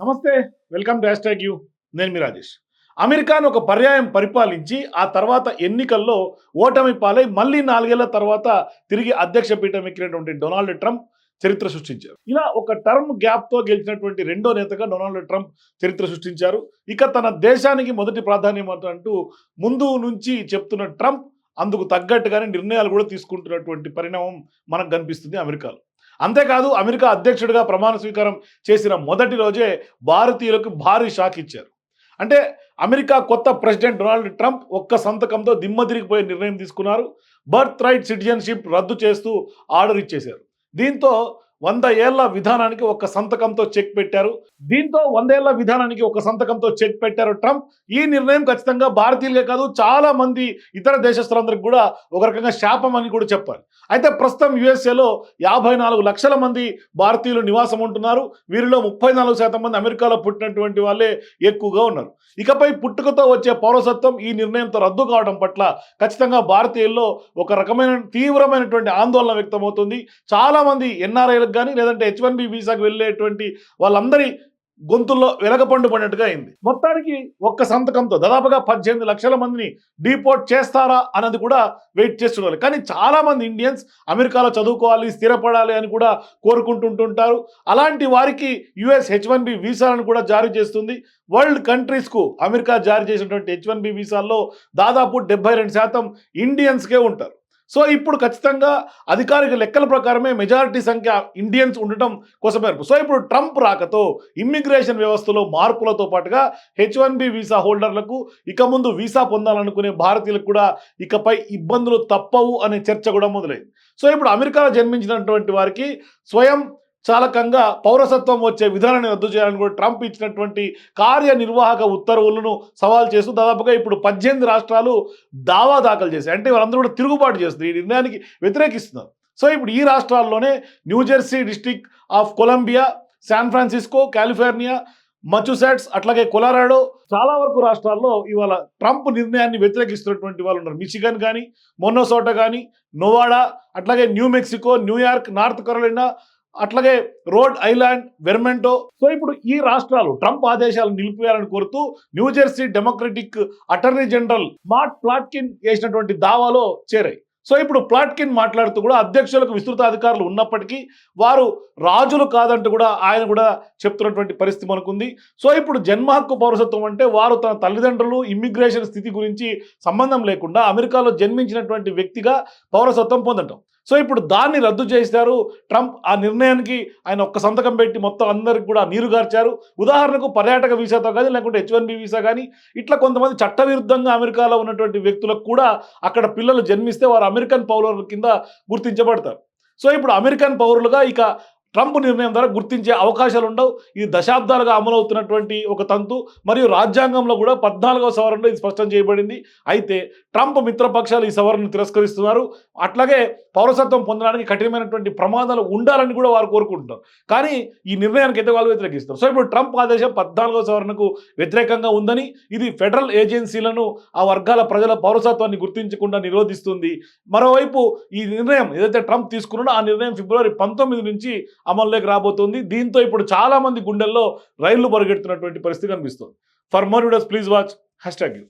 నమస్తే welcome to hash you. నేను మీ రాజేష్. అమెరికాను ఒక పర్యాయం పరిపాలించి ఆ తర్వాత ఎన్నికల్లో ఓటమి పాలై మళ్ళీ నాలుగేళ్ళ తర్వాత తిరిగి అధ్యక్ష పీఠం ఎక్కినటువంటి డొనాల్డ్ ట్రంప్ చరిత్ర సృష్టించారు. ఇలా ఒక టర్మ్ గ్యాప్తో గెలిచినటువంటి రెండో నేతగా డొనాల్డ్ ట్రంప్ చరిత్ర సృష్టించారు. ఇక తన దేశానికి మొదటి ప్రాధాన్యం అంటూ ముందు నుంచి చెప్తున్న ట్రంప్ అందుకు తగ్గట్టుగానే నిర్ణయాలు కూడా తీసుకుంటున్నటువంటి పరిణామం మనకు కనిపిస్తుంది అమెరికాలో. అంతేకాదు అమెరికా అధ్యక్షుడిగా ప్రమాణ స్వీకారం చేసిన మొదటి రోజే భారతీయులకు భారీ షాక్ ఇచ్చారు. అంటే అమెరికా కొత్త ప్రెసిడెంట్ డొనాల్డ్ ట్రంప్ ఒక్క సంతకంతో దిమ్మతిరిగిపోయే నిర్ణయం తీసుకున్నారు. బర్త్ రైట్ సిటిజన్షిప్ రద్దు చేస్తూ ఆర్డర్ ఇచ్చేశారు. దీంతో వంద ఏళ్ళ విధానానికి ఒక సంతకంతో చెక్ పెట్టారు. దీంతో వందేళ్ళ విధానానికి ఒక సంతకంతో చెక్ పెట్టారు ట్రంప్. ఈ నిర్ణయం ఖచ్చితంగా భారతీయులే కాదు చాలా మంది ఇతర దేశస్తులందరికీ కూడా ఒక రకంగా శాపం అని కూడా చెప్పాలి. అయితే ప్రస్తుతం యుఎస్ఏలో యాభై నాలుగు లక్షల మంది భారతీయులు నివాసం ఉంటున్నారు. వీరిలో ముప్పై నాలుగు శాతం మంది అమెరికాలో పుట్టినటువంటి వాళ్ళే ఎక్కువగా ఉన్నారు. ఇకపై పుట్టుకతో వచ్చే పౌరసత్వం ఈ నిర్ణయంతో రద్దు కావడం పట్ల ఖచ్చితంగా భారతీయుల్లో ఒక రకమైన తీవ్రమైనటువంటి ఆందోళన వ్యక్తమవుతుంది. చాలా మంది ఎన్ఆర్ఐలకు కానీ లేదంటే హెచ్ వన్ బి వీసాకు వెళ్ళేటువంటి వాళ్ళందరి గొంతుల్లో వెలగపండు పడినట్టుగా అయింది. మొత్తానికి ఒక్క సంతకంతో దాదాపుగా పద్దెనిమిది లక్షల మందిని డీపోర్ట్ చేస్తారా అన్నది కూడా వెయిట్ చేస్తున్నారు. కానీ చాలా మంది ఇండియన్స్ అమెరికాలో చదువుకోవాలి స్థిరపడాలి అని కూడా కోరుకుంటుంటుంటారు. అలాంటి వారికి యుఎస్ హెచ్ వన్ బి వీసాలను కూడా జారీ చేస్తుంది. వరల్డ్ కంట్రీస్కు అమెరికా జారీ చేసినటువంటి హెచ్ వన్ బి వీసాల్లో దాదాపు డెబ్బై రెండు శాతం ఇండియన్స్కే ఉంటారు. సో ఇప్పుడు ఖచ్చితంగా అధికారిక లెక్కల ప్రకారమే మెజారిటీ సంఖ్య ఇండియన్స్ ఉండటం కోసమే సో ఇప్పుడు ట్రంప్ రాకతో ఇమ్మిగ్రేషన్ వ్యవస్థలో మార్పులతో పాటుగా హెచ్ వన్ బి వీసా హోల్డర్లకు ఇక ముందు వీసా పొందాలనుకునే భారతీయులకు కూడా ఇకపై ఇబ్బందులు తప్పవు అనే చర్చ కూడా మొదలైంది. సో ఇప్పుడు అమెరికాలో జన్మించినటువంటి వారికి స్వయం చాలకంగా పౌరసత్వం వచ్చే విధానాన్ని రద్దు చేయాలని కూడా ట్రంప్ ఇచ్చినటువంటి కార్యనిర్వాహక ఉత్తర్వులను సవాల్ చేస్తూ దాదాపుగా ఇప్పుడు పద్దెనిమిది రాష్ట్రాలు దావా దాఖలు చేశాయి. అంటే వాళ్ళందరూ కూడా తిరుగుబాటు చేస్తుంది ఈ నిర్ణయానికి వ్యతిరేకిస్తున్నారు. సో ఇప్పుడు ఈ రాష్ట్రాల్లోనే New Jersey district of Columbia San Francisco California Massachusetts అట్లాగే కొలారాడో చాలా వరకు రాష్ట్రాల్లో ఇవాళ ట్రంప్ నిర్ణయాన్ని వ్యతిరేకిస్తున్నటువంటి వాళ్ళు ఉన్నారు. మిచిగన్ కానీ మొన్నోసోట కానీ నోవాడా అట్లాగే New Mexico New York North Carolina అట్లాగే రోడ్ ఐలాండ్ వెర్మెంటో. సో ఇప్పుడు ఈ రాష్ట్రాలు ట్రంప్ ఆదేశాలు నిలిపివేయాలని కోరుతూ New Jersey Democratic attorney general Matt Platkin చేసినటువంటి దావాలో చేరాయి. సో ఇప్పుడు ప్లాట్కిన్ మాట్లాడుతూ కూడా అధ్యక్షులకు విస్తృత అధికారులు ఉన్నప్పటికీ వారు రాజులు కాదంటూ కూడా ఆయన కూడా చెప్తున్నటువంటి పరిస్థితి మనకుంది. సో ఇప్పుడు జన్మ హక్కు పౌరసత్వం అంటే వారు తన తల్లిదండ్రులు ఇమ్మిగ్రేషన్ స్థితి గురించి సంబంధం లేకుండా అమెరికాలో జన్మించినటువంటి వ్యక్తిగా పౌరసత్వం పొందటం. సో ఇప్పుడు దాన్ని రద్దు చేశారు. ట్రంప్ ఆ నిర్ణయానికి ఆయన ఒక్క సంతకం పెట్టి మొత్తం అందరికి కూడా నీరుగార్చారు ఉదాహరణకు పర్యాటక వీసాతో కానీ లేకుంటే హెచ్ వన్ బి వీసా కానీ ఇట్లా కొంతమంది చట్టవిరుద్ధంగా అమెరికాలో ఉన్నటువంటి వ్యక్తులకు కూడా అక్కడ పిల్లలు జన్మిస్తే వారు అమెరికన్ పౌరుల కింద గుర్తించబడతారు. సో ఇప్పుడు అమెరికన్ పౌరులుగా ఇక ట్రంప్ నిర్ణయం ద్వారా గుర్తించే అవకాశాలు ఉండవు. ఇది దశాబ్దాలుగా అమలవుతున్నటువంటి ఒక తంతు. మరియు రాజ్యాంగంలో కూడా పద్నాలుగవ సవరణలో ఇది స్పష్టం చేయబడింది. అయితే ట్రంప్ మిత్రపక్షాలు ఈ సవరణను తిరస్కరిస్తున్నారు. అట్లాగే పౌరసత్వం పొందడానికి కఠినమైనటువంటి ప్రమాదాలు ఉండాలని కూడా వారు కోరుకుంటున్నారు. కానీ ఈ నిర్ణయానికి అయితే వాళ్ళు వ్యతిరేకిస్తారు సో ఇప్పుడు ట్రంప్ ఆదేశం పద్నాలుగవ సవరణకు వ్యతిరేకంగా ఉందని ఇది ఫెడరల్ ఏజెన్సీలను ఆ వర్గాల ప్రజల పౌరసత్వాన్ని గుర్తించకుండా నిరోధిస్తుంది. మరోవైపు ఈ నిర్ణయం ఏదైతే ట్రంప్ తీసుకున్నాడో ఆ నిర్ణయం ఫిబ్రవరి పంతొమ్మిది నుంచి అమల్లోకి రాబోతుంది. దీంతో ఇప్పుడు చాలా మంది గుండెల్లో రైళ్ళు పరిగెడుతున్నటువంటి పరిస్థితి కనిపిస్తుంది. For more videos please watch hashtag you